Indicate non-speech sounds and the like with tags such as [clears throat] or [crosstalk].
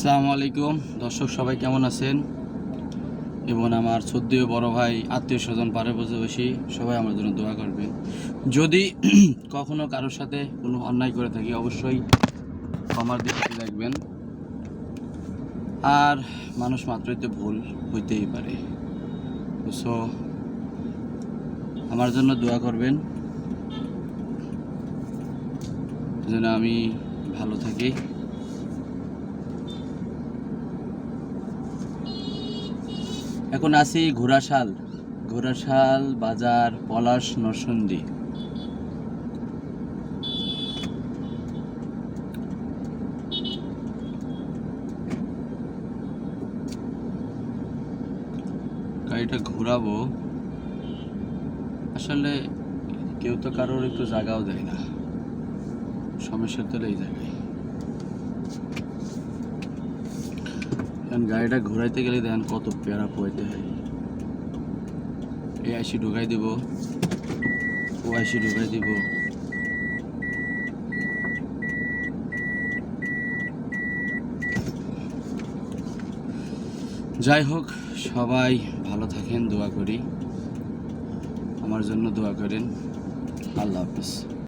আসসালামু আলাইকুম। দর্শক, সবাই কেমন আছেন? এবং আমার সদ্যীয় বড় ভাই, আত্মীয় স্বজন পাড়ে প্রতিবেশী, সবাই আমার জন্য দোয়া করবেন। যদি [clears throat] কখনো কারোর সাথে কোনো অন্যায় করে থাকি, অবশ্যই ক্ষমার দিকে রাখবেন আর মানুষ মাত্রই তো ভুল হইতেই পারে। সো আমার জন্য দোয়া করবেন। যেন আমি ভালো থাকি। এখন আছি ঘোড়াশাল ঘোড়াশাল বাজার পলাশ নরসন্দি। গাড়িটা ঘোরাবো। আসলে কেউ তো কারোর একটু জায়গাও দেয় না। সমস্যা তো এই জায়গায়। কারণ গাড়িটা ঘোরাইতে গেলে দেখেন কত পেয়ারা পোয়াইতে হয়। এই আইসি ঢুকাই দিব ও আইসি ঢুকাই দিব। যাই হোক, সবাই ভালো থাকেন, দোয়া করি। আমার জন্য দোয়া করেন। আল্লাহ হাফিজ।